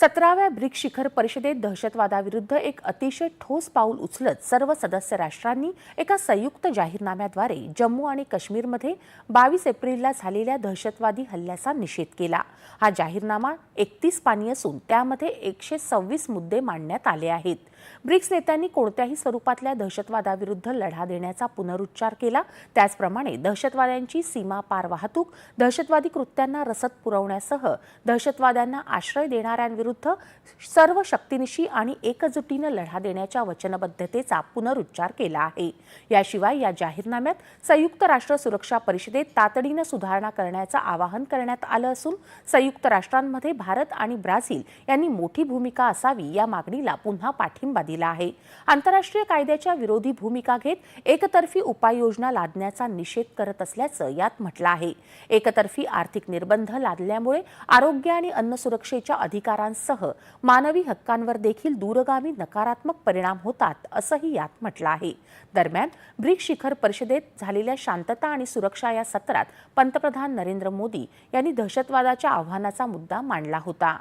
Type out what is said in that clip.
सतराव्या ब्रिक्स शिखर परिषदेत दहशतवादाविरुद्ध एक अतिशय ठोस पाऊल उचलत सर्व सदस्य राष्ट्रांनी एका संयुक्त जाहीरनाम्याद्वारे जम्मू आणि काश्मीरमध्ये बावीस एप्रिलला झालेल्या दहशतवादी हल्ल्याचा निषेध केला. हा जाहीरनामा एकतीस पानी असून त्यामध्ये एकशे सव्वीस मुद्दे मांडण्यात आले आहेत. ब्रिक्स नेत्यांनी कोणत्याही स्वरूपातल्या दहशतवादाविरुद्ध लढा देण्याचा पुनरुच्चार केला. त्याचप्रमाणे दहशतवाद्यांची सीमा पार वाहतूक दहशतवादी कृत्यांना रसद पुरवण्यासह दहशतवाद्यांना आश्रय देणाऱ्यांविरुद्ध सर्व शक्तीनिशी आणि एकजुटीनं लढा देण्याच्या वचनबद्धतेचा पुनरुच्चार केला आहे. याशिवाय या जाहीरनाम्यात संयुक्त राष्ट्र सुरक्षा परिषदेत तातडीनं सुधारणा करण्याचं आवाहन करण्यात आलं असून संयुक्त राष्ट्रांमध्ये भारत आणि ब्राझील यांनी मोठी भूमिका असावी या मागणीला पुन्हा पाठिंबा दिला आहे. आंतरराष्ट्रीय कायद्याच्या विरोधी भूमिका घेत एकतर्फी उपाययोजना लादण्याचा निषेध करत असल्याचं यात म्हटलं आहे. एकतर्फी आर्थिक निर्बंध लादल्यामुळे आरोग्य आणि अन्न सुरक्षेच्या अधिकारांसह मानवी हक्कांवर देखील दूरगामी नकारात्मक परिणाम होतात असंही यात म्हटलं आहे. दरम्यान ब्रिक्स शिखर परिषदेत झालेल्या शांतता आणि सुरक्षा या सत्रात पंतप्रधान नरेंद्र मोदी यांनी दहशतवादाच्या आव्हानाचा मुद्दा मांडला होता.